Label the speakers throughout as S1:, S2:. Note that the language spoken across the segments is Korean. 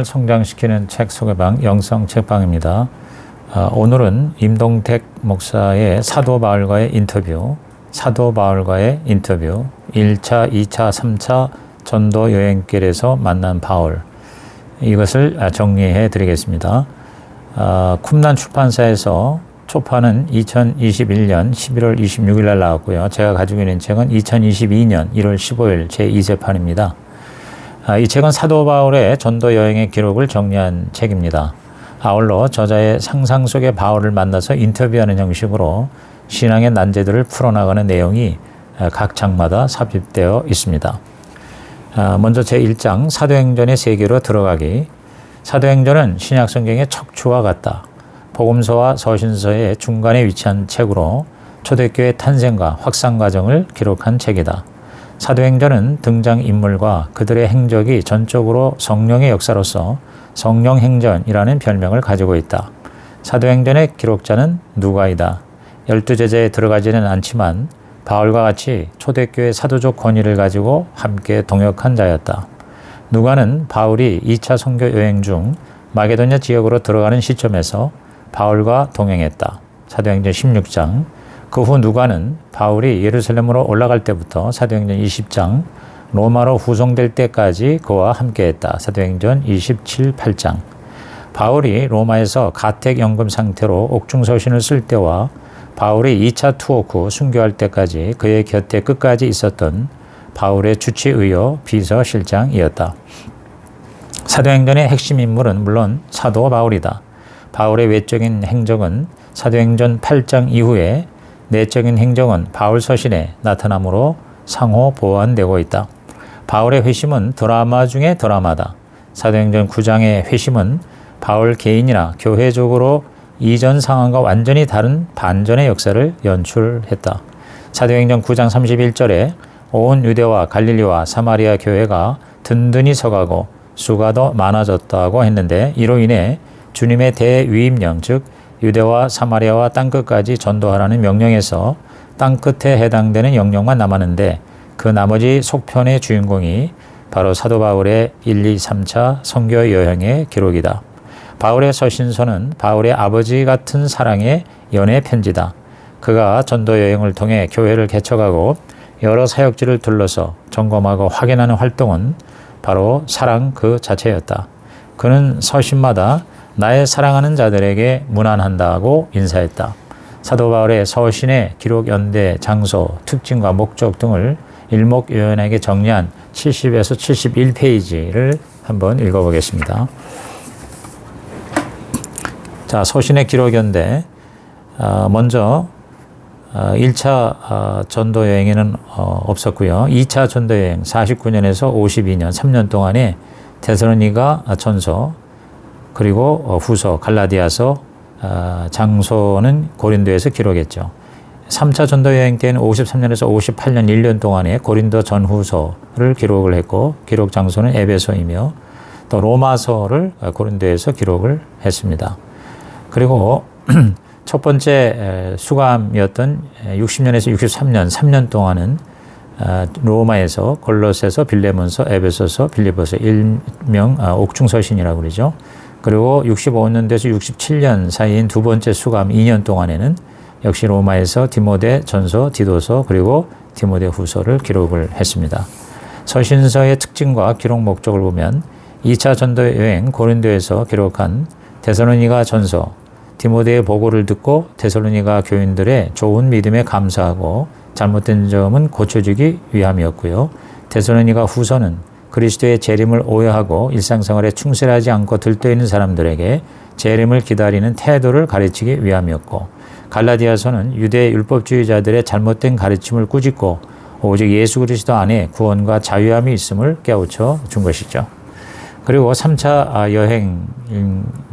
S1: 영혼을 성장시키는 책 소개방 영성 책방입니다. 아, 오늘은 임동택 목사의 사도 바울과의 인터뷰, 사도 바울과의 인터뷰, 1차, 2차, 3차 전도 여행길에서 만난 바울 이것을 아, 정리해 드리겠습니다. 아, 쿰난 출판사에서 초판은 2021년 11월 26일 날 나왔고요. 제가 가지고 있는 책은 2022년 1월 15일 제2세판입니다. 아, 이 책은 사도 바울의 전도 여행의 기록을 정리한 책입니다. 아울러 저자의 상상 속의 바울을 만나서 인터뷰하는 형식으로 신앙의 난제들을 풀어나가는 내용이 각 장마다 삽입되어 있습니다. 아, 먼저 제1장 사도행전의 세계로 들어가기. 사도행전은 신약 성경의 척추와 같다. 복음서와 서신서의 중간에 위치한 책으로 초대교회 탄생과 확산 과정을 기록한 책이다. 사도행전은 등장 인물과 그들의 행적이 전적으로 성령의 역사로서 성령행전이라는 별명을 가지고 있다. 사도행전의 기록자는 누가이다. 열두 제자에 들어가지는 않지만 바울과 같이 초대교회 사도적 권위를 가지고 함께 동역한 자였다. 누가는 바울이 2차 선교 여행 중 마게도냐 지역으로 들어가는 시점에서 바울과 동행했다. 사도행전 16장. 그 후 누가는 바울이 예루살렘으로 올라갈 때부터 사도행전 20장, 로마로 후송될 때까지 그와 함께했다. 사도행전 27, 8장. 바울이 로마에서 가택연금 상태로 옥중서신을 쓸 때와 바울이 2차 투옥 후 순교할 때까지 그의 곁에 끝까지 있었던 바울의 주치의여 비서실장이었다. 사도행전의 핵심 인물은 물론 사도 바울이다. 바울의 외적인 행적은 사도행전 8장 이후에 내적인 행적은 바울 서신에 나타나므로 상호 보완되고 있다. 바울의 회심은 드라마 중의 드라마다. 사도행전 9장의 회심은 바울 개인이나 교회적으로 이전 상황과 완전히 다른 반전의 역사를 연출했다. 사도행전 9장 31절에 온 유대와 갈릴리와 사마리아 교회가 든든히 서가고 수가 더 많아졌다고 했는데 이로 인해 주님의 대위임령 즉 유대와 사마리아와 땅끝까지 전도하라는 명령에서 땅끝에 해당되는 영령만 남았는데 그 나머지 속편의 주인공이 바로 사도 바울의 1, 2, 3차 선교 여행의 기록이다. 바울의 서신서는 바울의 아버지 같은 사랑의 연애 편지다. 그가 전도 여행을 통해 교회를 개척하고 여러 사역지를 둘러서 점검하고 확인하는 활동은 바로 사랑 그 자체였다. 그는 서신마다 나의 사랑하는 자들에게 문안한다고 인사했다. 사도 바울의 서신의 기록 연대, 장소, 특징과 목적 등을 일목요연하게 정리한 70에서 71페이지를 한번 읽어보겠습니다. 자, 서신의 기록 연대. 어, 먼저 1차 전도 여행에는 어, 없었고요. 2차 전도 여행 49년에서 52년 3년 동안에 데살로니가 전서 그리고 어, 후서 갈라디아서 장소는 고린도에서 기록했죠. 3차 전도 여행 때는 53년에서 58년 1년 동안에 고린도 전후서를 기록을 했고 기록 장소는 에베소이며 또 로마서를 고린도에서 기록을 했습니다. 그리고 첫 번째 수감이었던 60년에서 63년 3년 동안은 로마에서 골로새서 빌레몬서 에베소서 빌리보서 일명 아, 옥중서신이라고 그러죠. 그리고 65년대에서 67년 사이인 두 번째 수감 2년 동안에는 역시 로마에서 디모데 전서, 디도서 그리고 디모데 후서를 기록을 했습니다. 서신서의 특징과 기록 목적을 보면 2차 전도 여행 고린도에서 기록한 데살로니가 전서, 디모데의 보고를 듣고 데살로니가 교인들의 좋은 믿음에 감사하고 잘못된 점은 고쳐주기 위함이었고요. 데살로니가 후서는 그리스도의 재림을 오해하고 일상생활에 충실하지 않고 들떠있는 사람들에게 재림을 기다리는 태도를 가르치기 위함이었고 갈라디아서는 유대 율법주의자들의 잘못된 가르침을 꾸짖고 오직 예수 그리스도 안에 구원과 자유함이 있음을 깨우쳐 준 것이죠. 그리고 3차 여행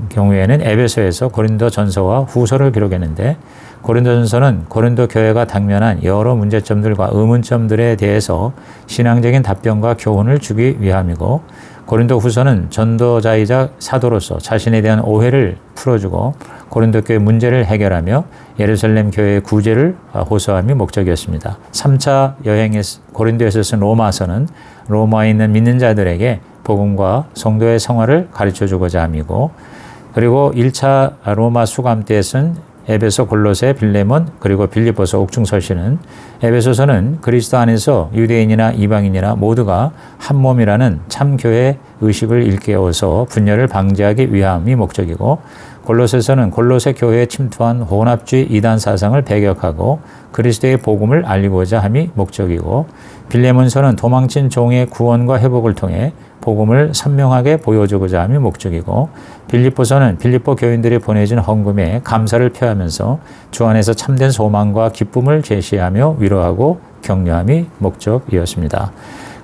S1: 경우에는 에베소에서 고린도 전서와 후서를 기록했는데 고린도 전서는 고린도 교회가 당면한 여러 문제점들과 의문점들에 대해서 신앙적인 답변과 교훈을 주기 위함이고 고린도 후서는 전도자이자 사도로서 자신에 대한 오해를 풀어주고 고린도 교회 문제를 해결하며 예루살렘 교회의 구제를 호소함이 목적이었습니다. 3차 여행에 고린도에서 쓴 로마서는 로마에 있는 믿는 자들에게 복음과 성도의 생활을 가르쳐 주고자 함이고 그리고 1차 로마 수감 때에 쓴 에베소 골로새 빌레몬 그리고 빌리보서 옥중설시는 에베소서는 그리스도 안에서 유대인이나 이방인이나 모두가 한 몸이라는 참교회 의식을 일깨워서 분열을 방지하기 위함이 목적이고 골로새서는 골로새 교회에 침투한 혼합주의 이단 사상을 배격하고 그리스도의 복음을 알리고자 함이 목적이고 빌레몬서는 도망친 종의 구원과 회복을 통해 복음을 선명하게 보여주고자 함이 목적이고 빌립보서는 빌립보 교인들이 보내준 헌금에 감사를 표하면서 주 안에서 참된 소망과 기쁨을 제시하며 위로하고 격려함이 목적이었습니다.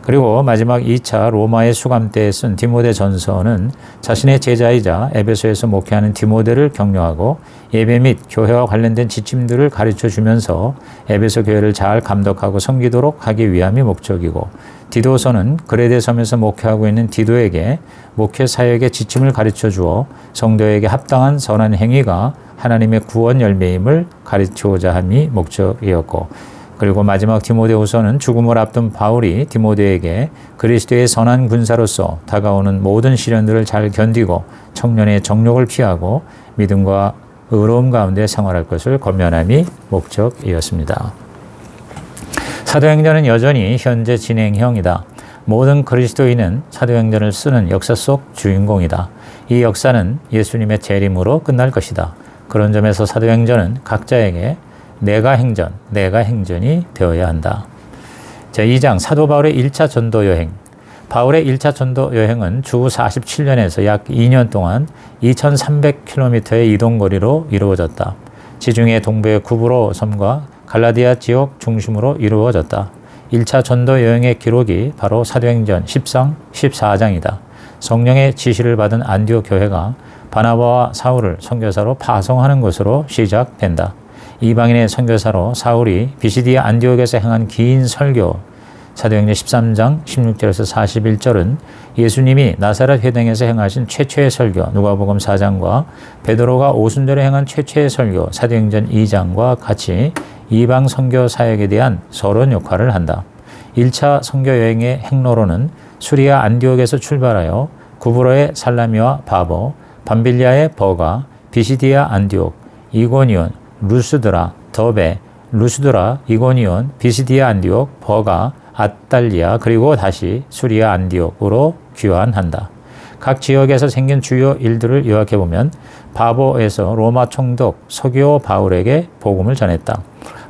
S1: 그리고 마지막 2차 로마의 수감 때쓴 디모데 전서는 자신의 제자이자 에베소에서 목회하는 디모데를 격려하고 예배 및 교회와 관련된 지침들을 가르쳐 주면서 에베소 교회를 잘 감독하고 섬기도록 하기 위함이 목적이고 디도서는 그레데 섬에서 목회하고 있는 디도에게 목회 사역의 지침을 가르쳐 주어 성도에게 합당한 선한 행위가 하나님의 구원 열매임을 가르치고자 함이 목적이었고 그리고 마지막 디모데후서는 죽음을 앞둔 바울이 디모데에게 그리스도의 선한 군사로서 다가오는 모든 시련들을 잘 견디고 청년의 정욕을 피하고 믿음과 의로움 가운데 생활할 것을 권면함이 목적이었습니다. 사도행전은 여전히 현재 진행형이다. 모든 그리스도인은 사도행전을 쓰는 역사 속 주인공이다. 이 역사는 예수님의 재림으로 끝날 것이다. 그런 점에서 사도행전은 각자에게 내가 행전, 내가 행전이 되어야 한다. 제2장 사도 바울의 1차 전도 여행. 바울의 1차 전도 여행은 주 47년에서 약 2년 동안 2,300km의 이동 거리로 이루어졌다. 지중해 동부의 구브로 섬과 갈라디아 지역 중심으로 이루어졌다. 1차 전도 여행의 기록이 바로 사도행전 10상 14장이다. 성령의 지시를 받은 안디오 교회가 바나바와 사울을 선교사로 파송하는 것으로 시작된다. 이방인의 선교사로 사울이 비시디아 안디옥에서 행한 긴 설교 사도행전 13장 16절에서 41절은 예수님이 나사렛 회당에서 행하신 최초의 설교 누가복음 4장과 베드로가 오순절에 행한 최초의 설교 사도행전 2장과 같이 이방 선교 사역에 대한 서론 역할을 한다. 1차 선교 여행의 행로로는 수리아 안디옥에서 출발하여 구브로의 살라미와 바보, 밤빌리아의 버가, 비시디아 안디옥, 이고니온, 루스드라, 더베, 루스드라, 이고니온, 비시디아 안디옥, 버가, 아달리아 그리고 다시 수리아 안디옥으로 귀환한다. 각 지역에서 생긴 주요 일들을 요약해 보면 바보에서 로마 총독 서기오 바울에게 복음을 전했다.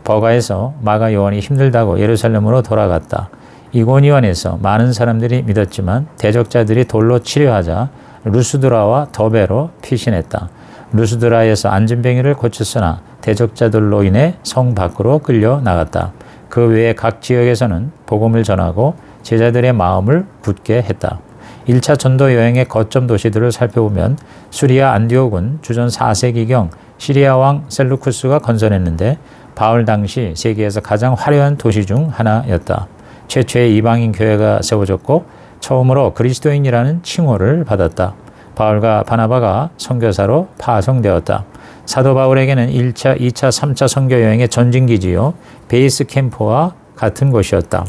S1: 버가에서 마가 요한이 힘들다고 예루살렘으로 돌아갔다. 이고니온에서 많은 사람들이 믿었지만 대적자들이 돌로 치료하자 루스드라와 더베로 피신했다. 루스드라에서 안진뱅이를 고쳤으나 대적자들로 인해 성 밖으로 끌려 나갔다. 그 외에 각 지역에서는 복음을 전하고 제자들의 마음을 굳게 했다. 1차 전도 여행의 거점 도시들을 살펴보면 수리아 안디옥은 주전 4세기경 시리아 왕 셀루쿠스가 건설했는데 바울 당시 세계에서 가장 화려한 도시 중 하나였다. 최초의 이방인 교회가 세워졌고 처음으로 그리스도인이라는 칭호를 받았다. 바울과 바나바가 선교사로 파송되었다. 사도 바울에게는 1차, 2차, 3차 선교 여행의 전진기지요. 베이스 캠프와 같은 곳이었다.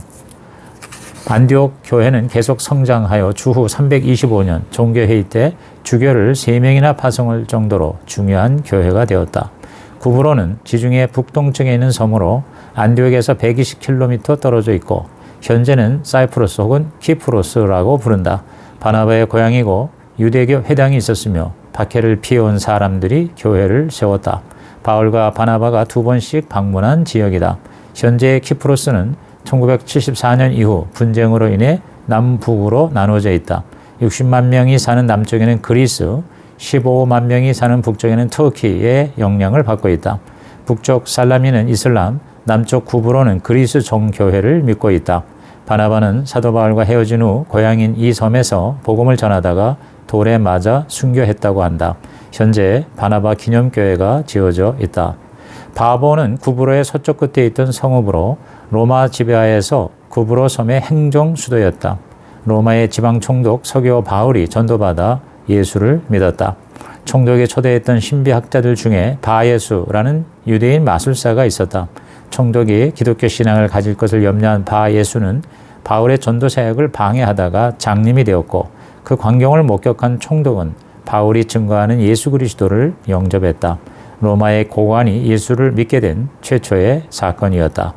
S1: 안디옥 교회는 계속 성장하여 주후 325년 종교회의 때 주교를 3명이나 파송할 정도로 중요한 교회가 되었다. 구브로는 지중해 북동쪽에 있는 섬으로 안디옥에서 120km 떨어져 있고 현재는 사이프러스 혹은 키프로스라고 부른다. 바나바의 고향이고 유대교 회당이 있었으며 박해를 피해온 사람들이 교회를 세웠다. 바울과 바나바가 두 번씩 방문한 지역이다. 현재 키프로스는 1974년 이후 분쟁으로 인해 남북으로 나눠져 있다. 60만 명이 사는 남쪽에는 그리스, 15만 명이 사는 북쪽에는 터키의 영향을 받고 있다. 북쪽 살라미는 이슬람, 남쪽 구브로는 그리스 정교회를 믿고 있다. 바나바는 사도 바울과 헤어진 후 고향인 이 섬에서 복음을 전하다가 돌에 맞아 순교했다고 한다. 현재 바나바 기념교회가 지어져 있다. 바보는 구브로의 서쪽 끝에 있던 성읍으로 로마 지배하에서 구브로 섬의 행정 수도였다. 로마의 지방 총독 서교 바울이 전도받아 예수를 믿었다. 총독에 초대했던 신비학자들 중에 바예수라는 유대인 마술사가 있었다. 총독이 기독교 신앙을 가질 것을 염려한 바 예수는 바울의 전도 사역을 방해하다가 장님이 되었고 그 광경을 목격한 총독은 바울이 증거하는 예수 그리스도를 영접했다. 로마의 고관이 예수를 믿게 된 최초의 사건이었다.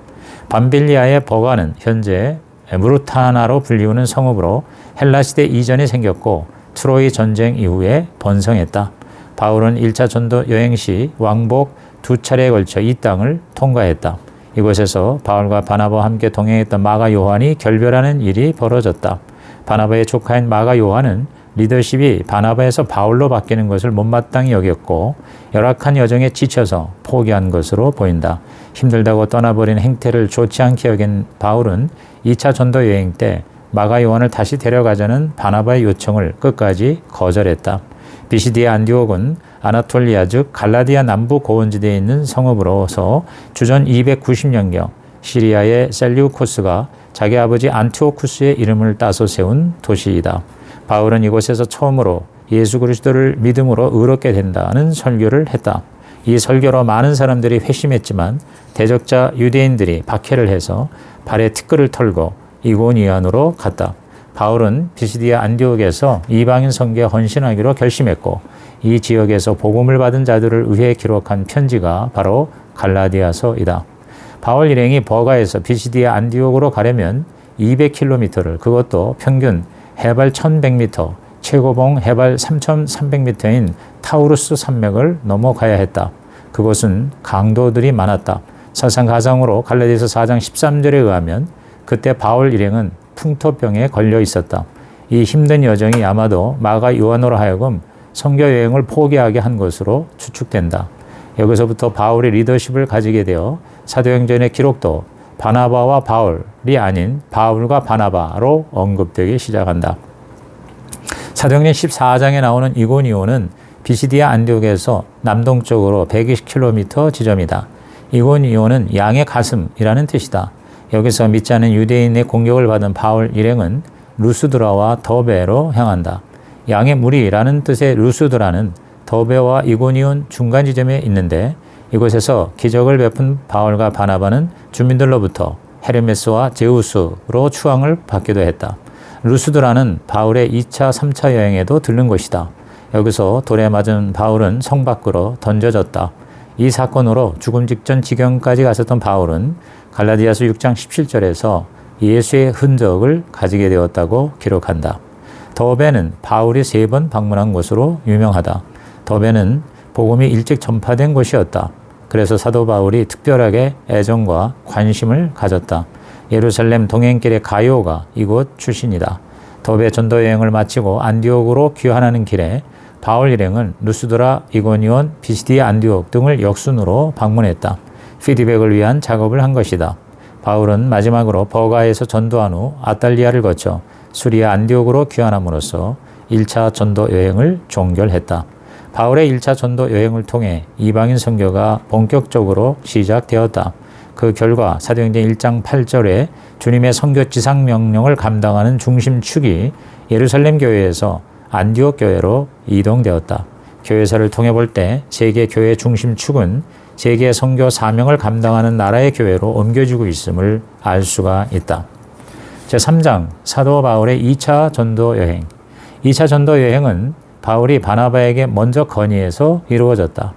S1: 밤빌리아의 버가는 현재 무르타나로 불리우는 성읍으로 헬라 시대 이전에 생겼고 트로이 전쟁 이후에 번성했다. 바울은 1차 전도 여행 시 왕복 두 차례에 걸쳐 이 땅을 통과했다. 이곳에서 바울과 바나바와 함께 동행했던 마가 요한이 결별하는 일이 벌어졌다. 바나바의 조카인 마가 요한은 리더십이 바나바에서 바울로 바뀌는 것을 못마땅히 여겼고 열악한 여정에 지쳐서 포기한 것으로 보인다. 힘들다고 떠나버린 행태를 좋지 않게 여긴 바울은 2차 전도 여행 때 마가 요한을 다시 데려가자는 바나바의 요청을 끝까지 거절했다. 비시디아 안디옥은 아나톨리아 즉 갈라디아 남부 고원지대에 있는 성읍으로서 주전 290년경 시리아의 셀리우코스가 자기 아버지 안티오쿠스의 이름을 따서 세운 도시이다. 바울은 이곳에서 처음으로 예수 그리스도를 믿음으로 의롭게 된다는 설교를 했다. 이 설교로 많은 사람들이 회심했지만 대적자 유대인들이 박해를 해서 발에 티끌을 털고 이고니안으로 갔다. 바울은 비시디아 안디옥에서 이방인 선교에 헌신하기로 결심했고 이 지역에서 복음을 받은 자들을 위해 기록한 편지가 바로 갈라디아서이다. 바울 일행이 버가에서 비시디아 안디옥으로 가려면 200km를 그것도 평균 해발 1100m, 최고봉 해발 3300m인 타우루스 산맥을 넘어가야 했다. 그곳은 강도들이 많았다. 사상 가상으로 갈라디아서 4장 13절에 의하면 그때 바울 일행은 풍토병에 걸려 있었다. 이 힘든 여정이 아마도 마가 요한으로 하여금 선교 여행을 포기하게 한 것으로 추측된다. 여기서부터 바울이 리더십을 가지게 되어 사도행전의 기록도 바나바와 바울이 아닌 바울과 바나바로 언급되기 시작한다. 사도행전 14장에 나오는 이고니오는 비시디아 안디옥에서 남동쪽으로 120km 지점이다. 이고니오는 양의 가슴이라는 뜻이다. 여기서 믿지 않은 유대인의 공격을 받은 바울 일행은 루스드라와 더베로 향한다. 양의 무리라는 뜻의 루스드라는 더베와 이고니온 중간 지점에 있는데 이곳에서 기적을 베푼 바울과 바나바는 주민들로부터 헤르메스와 제우스로 추앙을 받기도 했다. 루스드라는 바울의 2차, 3차 여행에도 들른 곳이다. 여기서 돌에 맞은 바울은 성 밖으로 던져졌다. 이 사건으로 죽음 직전 지경까지 갔었던 바울은 갈라디아서 6장 17절에서 예수의 흔적을 가지게 되었다고 기록한다. 더베는 바울이 세 번 방문한 곳으로 유명하다. 더베는 복음이 일찍 전파된 곳이었다. 그래서 사도 바울이 특별하게 애정과 관심을 가졌다. 예루살렘 동행길의 가요가 이곳 출신이다. 더베 전도 여행을 마치고 안디옥으로 귀환하는 길에 바울 일행은 루스드라, 이고니온, 비시디아 안디옥 등을 역순으로 방문했다. 피드백을 위한 작업을 한 것이다. 바울은 마지막으로 버가에서 전도한 후 아탈리아를 거쳐 수리아 안디옥으로 귀환함으로써 1차 전도 여행을 종결했다. 바울의 1차 전도 여행을 통해 이방인 선교가 본격적으로 시작되었다. 그 결과 사도행전 1장 8절에 주님의 선교 지상 명령을 감당하는 중심축이 예루살렘 교회에서 안디옥 교회로 이동되었다. 교회사를 통해 볼 때 세계 교회 중심축은 세계 선교 사명을 감당하는 나라의 교회로 옮겨지고 있음을 알 수가 있다. 제3장 사도 바울의 2차 전도 여행. 2차 전도 여행은 바울이 바나바에게 먼저 건의해서 이루어졌다.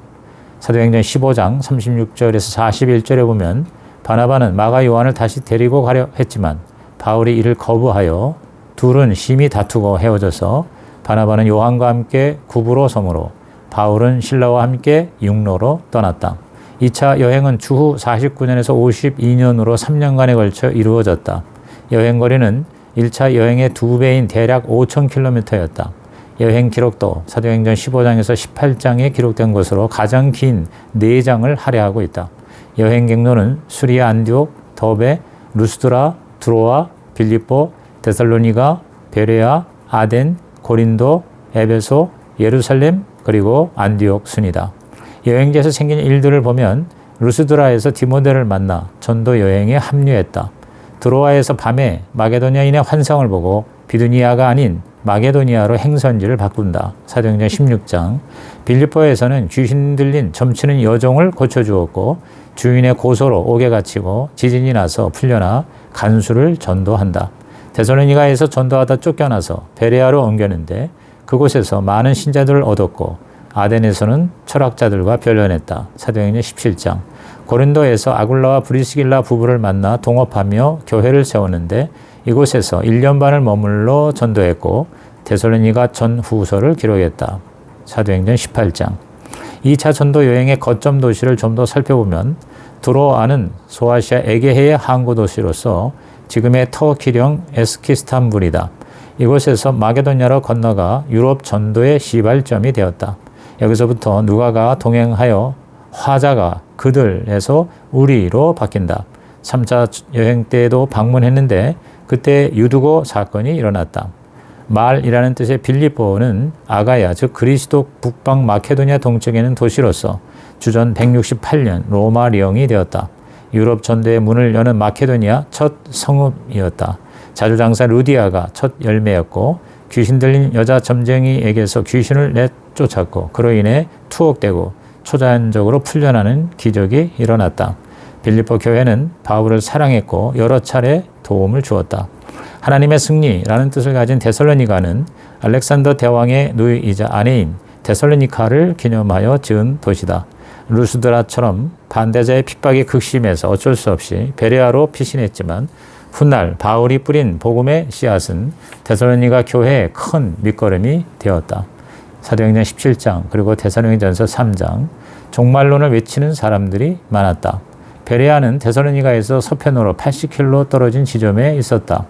S1: 사도행전 15장 36절에서 41절에 보면 바나바는 마가 요한을 다시 데리고 가려 했지만 바울이 이를 거부하여 둘은 심히 다투고 헤어져서 바나바는 요한과 함께 구부로 섬으로 바울은 신라와 함께 육로로 떠났다. 2차 여행은 주후 49년에서 52년으로 3년간에 걸쳐 이루어졌다. 여행 거리는 1차 여행의 두 배인 대략 5,000km였다. 여행 기록도 사도행전 15장에서 18장에 기록된 것으로 가장 긴 4장을 할애하고 있다. 여행 경로는 수리아 안디옥, 더베, 루스드라, 드로아, 빌립보, 데살로니가, 베레아, 아덴, 고린도, 에베소, 예루살렘, 그리고 안디옥 순이다. 여행지에서 생긴 일들을 보면 루스드라에서 디모데를 만나 전도 여행에 합류했다. 드로아에서 밤에 마게도니아인의 환상을 보고 비두니아가 아닌 마게도니아로 행선지를 바꾼다. 사도행전 16장. 빌리포에서는 귀신 들린 점치는 여종을 고쳐주었고 주인의 고소로 옥에 갇히고 지진이 나서 풀려나 간수를 전도한다. 데살로니가에서 전도하다 쫓겨나서 베레아로 옮겼는데 그곳에서 많은 신자들을 얻었고 아덴에서는 철학자들과 변론했다. 사도행전 17장. 고린도에서 아굴라와 브리스길라 부부를 만나 동업하며 교회를 세웠는데 이곳에서 1년 반을 머물러 전도했고 데살로니가 전후서를 기록했다. 사도행전 18장. 2차 전도 여행의 거점 도시를 좀 더 살펴보면 두로아는 소아시아 에게해의 항구 도시로서 지금의 터키령 에스키스탄불이다. 이곳에서 마게도냐로 건너가 유럽 전도의 시발점이 되었다. 여기서부터 누가가 동행하여 화자가 그들에서 우리로 바뀐다. 3차 여행 때에도 방문했는데 그때 유두고 사건이 일어났다. 말이라는 뜻의 빌리포는 아가야 즉 그리스도 북방 마케도니아 동쪽에 있는 도시로서 주전 168년 로마 리형이 되었다. 유럽 전대의 문을 여는 마케도니아 첫 성읍이었다. 자주장사 루디아가 첫 열매였고 귀신 들린 여자 점쟁이에게서 귀신을 내쫓았고 그로 인해 투옥되고 초자연적으로 풀려나는 기적이 일어났다. 빌리포 교회는 바울을 사랑했고 여러 차례 도움을 주었다. 하나님의 승리라는 뜻을 가진 데살로니가는 알렉산더 대왕의 누이이자 아내인 데살로니카를 기념하여 지은 도시다. 루스드라처럼 반대자의 핍박이 극심해서 어쩔 수 없이 베레아로 피신했지만 훗날 바울이 뿌린 복음의 씨앗은 데살로니가 교회의 큰 밑거름이 되었다. 사도행전 17장 그리고 데살로니전서 3장 종말론을 외치는 사람들이 많았다. 베레아는 데살로니가에서 서편으로 80킬로 떨어진 지점에 있었다.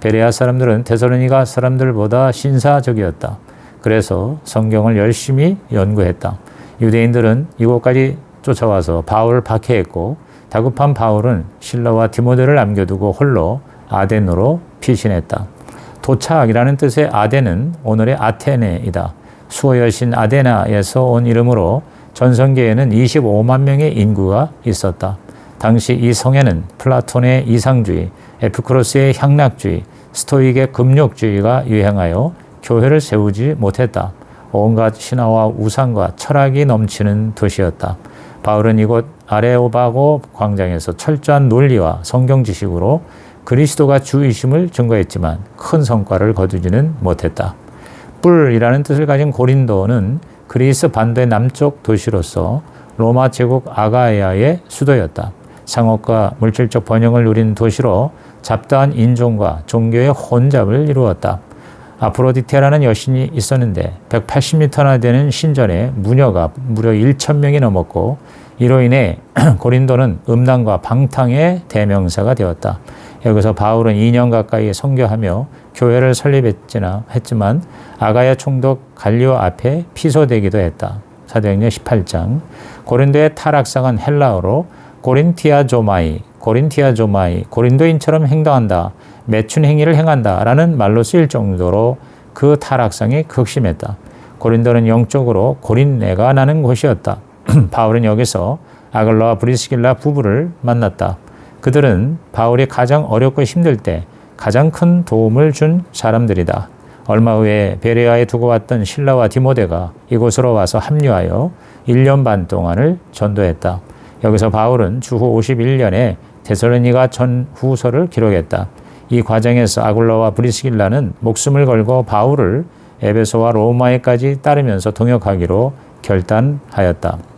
S1: 베레아 사람들은 데살로니가 사람들보다 신사적이었다. 그래서 성경을 열심히 연구했다. 유대인들은 이곳까지 쫓아와서 바울을 박해했고 다급한 바울은 신라와 디모데를 남겨두고 홀로 아덴으로 피신했다. 도착이라는 뜻의 아덴은 오늘의 아테네이다. 수호 여신 아데나에서 온 이름으로 전성기에는 25만 명의 인구가 있었다. 당시 이 성에는 플라톤의 이상주의, 에피크로스의 향락주의, 스토익의 금욕주의가 유행하여 교회를 세우지 못했다. 온갖 신화와 우상과 철학이 넘치는 도시였다. 바울은 이곳 아레오바고 광장에서 철저한 논리와 성경 지식으로 그리스도가 주이심을 증거했지만 큰 성과를 거두지는 못했다. 뿔이라는 뜻을 가진 고린도는 그리스 반도의 남쪽 도시로서 로마 제국 아가야의 수도였다. 상업과 물질적 번영을 누린 도시로 잡다한 인종과 종교의 혼잡을 이루었다. 아프로디테라는 여신이 있었는데 180m나 되는 신전에 무녀가 무려 1천명이 넘었고 이로 인해 고린도는 음란과 방탕의 대명사가 되었다. 여기서 바울은 2년 가까이 선교하며 교회를 설립했지나 했지만 아가야 총독 갈리오 앞에 피소되기도 했다. 사도행전 18장 고린도의 타락상은 헬라어로 고린티아 조마이, 고린티아 조마이, 고린도인처럼 행동한다, 매춘 행위를 행한다라는 말로 쓰일 정도로 그 타락상이 극심했다. 고린도는 영적으로 고린내가 나는 곳이었다. 바울은 여기서 아글라와 브리스길라 부부를 만났다. 그들은 바울이 가장 어렵고 힘들 때 가장 큰 도움을 준 사람들이다. 얼마 후에 베레아에 두고 왔던 신라와 디모데가 이곳으로 와서 합류하여 1년 반 동안을 전도했다. 여기서 바울은 주후 51년에 데살로니가 전후서를 기록했다. 이 과정에서 아굴라와 브리스길라는 목숨을 걸고 바울을 에베소와 로마에까지 따르면서 동역하기로 결단하였다.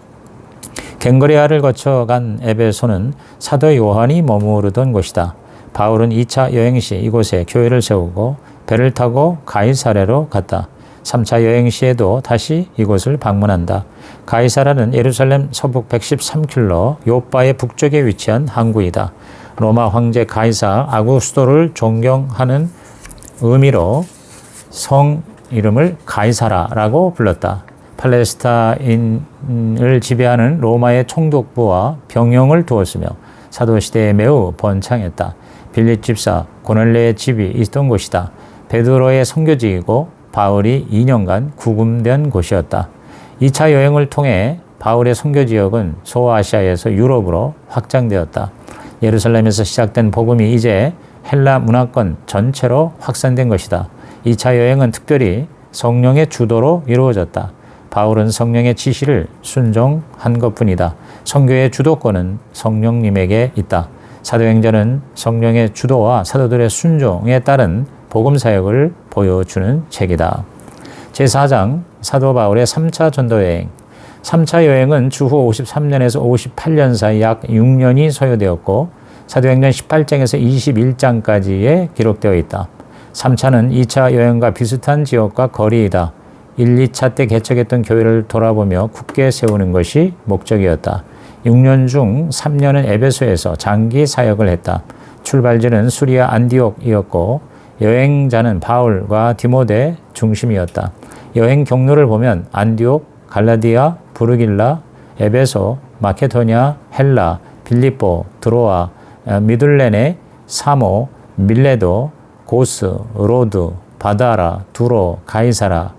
S1: 갱거리아를 거쳐 간 에베소는 사도 요한이 머무르던 곳이다. 바울은 2차 여행 시 이곳에 교회를 세우고 배를 타고 가이사레로 갔다. 3차 여행 시에도 다시 이곳을 방문한다. 가이사라는 예루살렘 서북 113킬로 요바의 북쪽에 위치한 항구이다. 로마 황제 가이사 아구스토를 존경하는 의미로 성 이름을 가이사라라고 불렀다. 팔레스타인을 지배하는 로마의 총독부와 병영을 두었으며 사도시대에 매우 번창했다. 빌립 집사 고넬레의 집이 있던 곳이다. 베드로의 선교지이고 바울이 2년간 구금된 곳이었다. 2차 여행을 통해 바울의 선교 지역은 소아시아에서 유럽으로 확장되었다. 예루살렘에서 시작된 복음이 이제 헬라 문화권 전체로 확산된 것이다. 2차 여행은 특별히 성령의 주도로 이루어졌다. 바울은 성령의 지시를 순종한 것 뿐이다. 성교의 주도권은 성령님에게 있다. 사도행전은 성령의 주도와 사도들의 순종에 따른 복음 사역을 보여주는 책이다. 제4장 사도 바울의 3차 전도 여행. 3차 여행은 주후 53년에서 58년 사이 약 6년이 소요되었고 사도행전 18장에서 21장까지에 기록되어 있다. 3차는 2차 여행과 비슷한 지역과 거리이다. 1, 2차 때 개척했던 교회를 돌아보며 굳게 세우는 것이 목적이었다. 6년 중 3년은 에베소에서 장기 사역을 했다. 출발지는 수리아 안디옥이었고 여행자는 바울과 디모데 중심이었다. 여행 경로를 보면 안디옥, 갈라디아, 부르길라, 에베소, 마케도니아, 헬라, 빌립보, 드로아, 미둘레네, 사모, 밀레도, 고스, 로드, 바다라, 두로, 가이사라,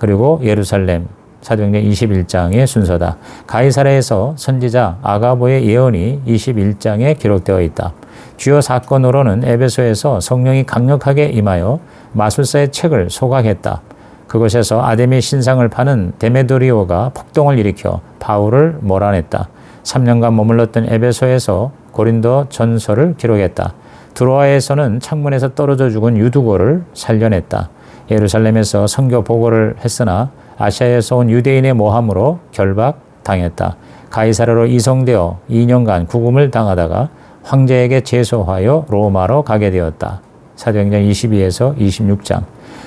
S1: 그리고 예루살렘, 사도행전 21장의 순서다. 가이사라에서 선지자 아가보의 예언이 21장에 기록되어 있다. 주요 사건으로는 에베소에서 성령이 강력하게 임하여 마술사의 책을 소각했다. 그곳에서 아데미 신상을 파는 데메도리오가 폭동을 일으켜 바울을 몰아냈다. 3년간 머물렀던 에베소에서 고린도 전설을 기록했다. 드로아에서는 창문에서 떨어져 죽은 유두고를 살려냈다. 예루살렘에서 선교 보고를 했으나 아시아에서 온 유대인의 모함으로 결박당했다. 가이사르로 이송되어 2년간 구금을 당하다가 황제에게 제소하여 로마로 가게 되었다. 사도행전 22에서 26장.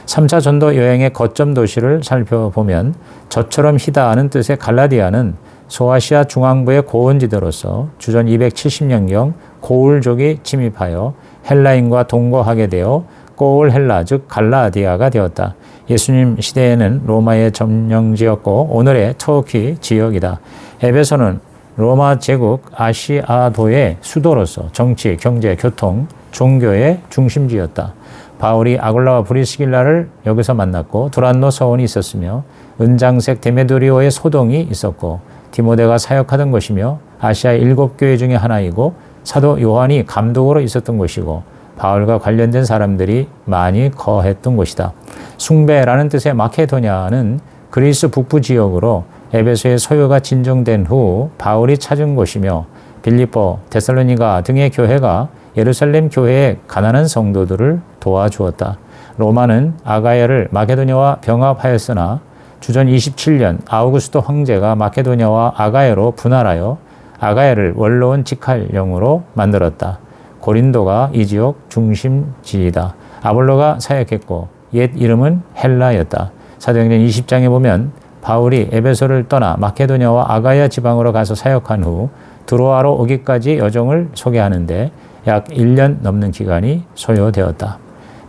S1: 3차 전도 여행의 거점 도시를 살펴보면 저처럼 희다하는 뜻의 갈라디아는 소아시아 중앙부의 고원지대로서 주전 270년경 고울족이 침입하여 헬라인과 동거하게 되어 꼬울 헬라 즉 갈라디아가 되었다. 예수님 시대에는 로마의 점령 지였고 오늘의 터키 지역이다. 에베소는 로마 제국 아시아도의 수도로서 정치, 경제, 교통, 종교의 중심지였다. 바울이 아굴라와 브리스길라를 여기서 만났고 두란노 서원이 있었으며 은장색 데메도리오의 소동이 있었고 디모데가 사역하던 것이며 아시아 일곱 교회 중의 하나이고 사도 요한이 감독으로 있었던 곳이고 바울과 관련된 사람들이 많이 거했던 곳이다. 숭배라는 뜻의 마케도냐는 그리스 북부 지역으로 에베소의 소유가 진정된 후 바울이 찾은 곳이며 빌리포, 데살로니가 등의 교회가 예루살렘 교회의 가난한 성도들을 도와주었다. 로마는 아가야를 마케도냐와 병합하였으나 주전 27년 아우구스도 황제가 마케도냐와 아가야로 분할하여 아가야를 원로원 직할령으로 만들었다. 고린도가 이 지역 중심지이다. 아볼로가 사역했고 옛 이름은 헬라였다. 사도행전 20장에 보면 바울이 에베소를 떠나 마케도냐와 아가야 지방으로 가서 사역한 후 드로아로 오기까지 여정을 소개하는데 약 1년 넘는 기간이 소요되었다.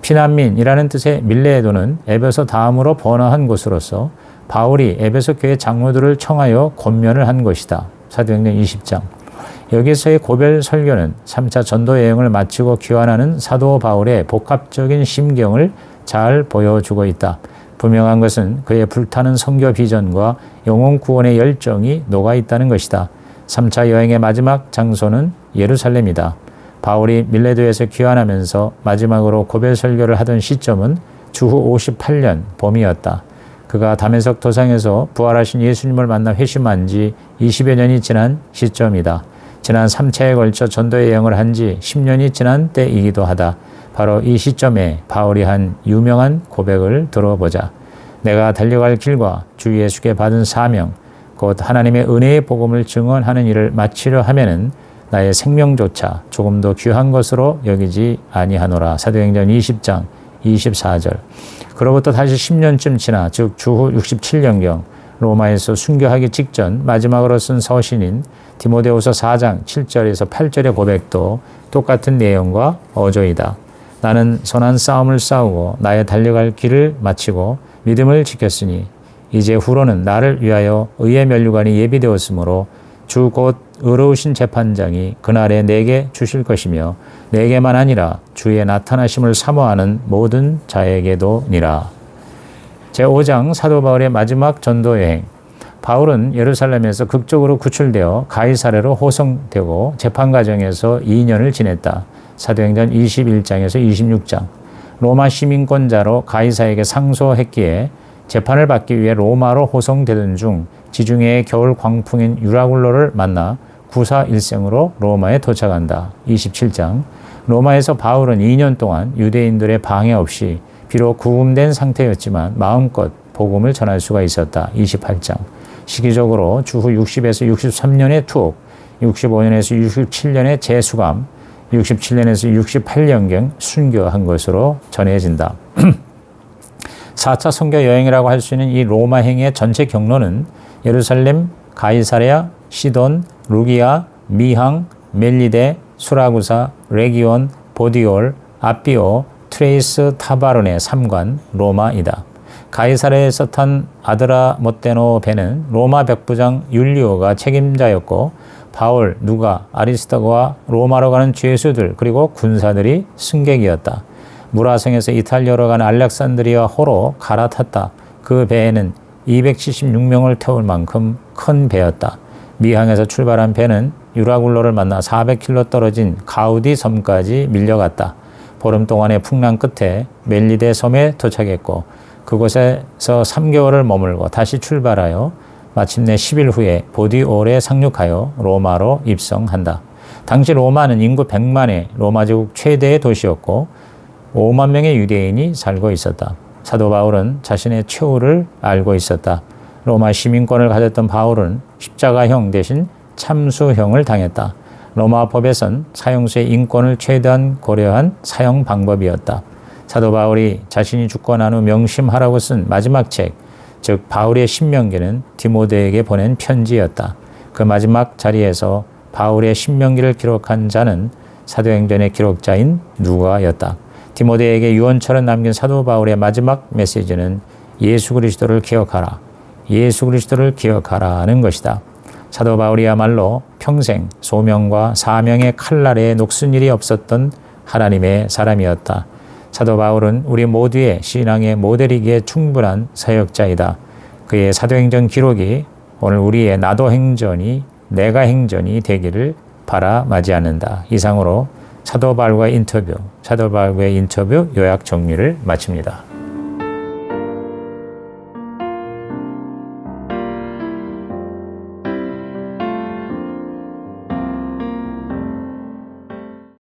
S1: 피난민이라는 뜻의 밀레에도는 에베소 다음으로 번화한 곳으로서 바울이 에베소 교회 장로들을 청하여 권면을 한 것이다. 사도행전 20장. 여기서의 고별 설교는 3차 전도 여행을 마치고 귀환하는 사도 바울의 복합적인 심경을 잘 보여주고 있다. 분명한 것은 그의 불타는 성교 비전과 영혼 구원의 열정이 녹아 있다는 것이다. 3차 여행의 마지막 장소는 예루살렘이다. 바울이 밀레도에서 귀환하면서 마지막으로 고별 설교를 하던 시점은 주후 58년 봄이었다. 그가 담에석 도상에서 부활하신 예수님을 만나 회심한 지 20여 년이 지난 시점이다. 지난 3차에 걸쳐 전도 여행을 한 지 10년이 지난 때이기도 하다. 바로 이 시점에 바울이 한 유명한 고백을 들어보자. 내가 달려갈 길과 주 예수께 받은 사명, 곧 하나님의 은혜의 복음을 증언하는 일을 마치려 하면은 나의 생명조차 조금 더 귀한 것으로 여기지 아니하노라. 사도행전 20장 24절. 그로부터 다시 10년쯤 지나 즉 주후 67년경 로마에서 순교하기 직전 마지막으로 쓴 서신인 디모데후서 4장 7절에서 8절의 고백도 똑같은 내용과 어조이다. 나는 선한 싸움을 싸우고 나의 달려갈 길을 마치고 믿음을 지켰으니 이제 후로는 나를 위하여 의의 면류관이 예비되었으므로 주 곧 의로우신 재판장이 그날에 내게 주실 것이며 내게만 아니라 주의 나타나심을 사모하는 모든 자에게도니라. 제5장 사도 바울의 마지막 전도 여행. 바울은 예루살렘에서 극적으로 구출되어 가이사레로 호송되고 재판 과정에서 2년을 지냈다. 사도행전 21장에서 26장. 로마 시민권자로 가이사에게 상소했기에 재판을 받기 위해 로마로 호송되던 중 지중해의 겨울 광풍인 유라굴로를 만나 부사 일생으로 로마에 도착한다. 27장. 로마에서 바울은 2년 동안 유대인들의 방해 없이 비록 구금된 상태였지만 마음껏 복음을 전할 수가 있었다. 28장. 시기적으로 주후 60에서 63년의 투옥, 65년에서 67년의 재수감, 67년에서 68년경 순교한 것으로 전해진다. 4차 선교 여행이라고 할 수 있는 이 로마 행의 전체 경로는 예루살렘, 가이사랴, 시돈, 루기아, 미항, 멜리데, 수라구사, 레기온, 보디올, 아비오, 트레이스 타바론의 삼관, 로마이다. 가이사랴에서 탄 아드라 모테노 배는 로마 백부장 율리오가 책임자였고 바울, 누가, 아리스타고와 로마로 가는 죄수들 그리고 군사들이 승객이었다. 무라성에서 이탈리아로 가는 알렉산드리아 호로 갈아탔다. 그 배에는 276명을 태울 만큼 큰 배였다. 미항에서 출발한 배는 유라굴로를 만나 400km 떨어진 가우디 섬까지 밀려갔다. 보름 동안의 풍랑 끝에 멜리데 섬에 도착했고 그곳에서 3개월을 머물고 다시 출발하여 마침내 10일 후에 보디올에 상륙하여 로마로 입성한다. 당시 로마는 인구 100만의 로마 제국 최대의 도시였고 5만 명의 유대인이 살고 있었다. 사도 바울은 자신의 최후를 알고 있었다. 로마 시민권을 가졌던 바울은 십자가형 대신 참수형을 당했다. 로마 법에선 사형수의 인권을 최대한 고려한 사형 방법이었다. 사도 바울이 자신이 죽고 난 후 명심하라고 쓴 마지막 책, 즉 바울의 신명기는 디모데에게 보낸 편지였다. 그 마지막 자리에서 바울의 신명기를 기록한 자는 사도행전의 기록자인 누가였다. 디모데에게 유언처럼 남긴 사도 바울의 마지막 메시지는 예수 그리스도를 기억하라. 예수 그리스도를 기억하라는 것이다. 사도 바울이야말로 평생 소명과 사명의 칼날에 녹슨 일이 없었던 하나님의 사람이었다. 사도 바울은 우리 모두의 신앙의 모델이기에 충분한 사역자이다. 그의 사도행전 기록이 오늘 우리의 나도 행전이 내가 행전이 되기를 바라 맞이하는다. 이상으로 사도 바울과의 인터뷰, 사도 바울과의 인터뷰 요약 정리를 마칩니다.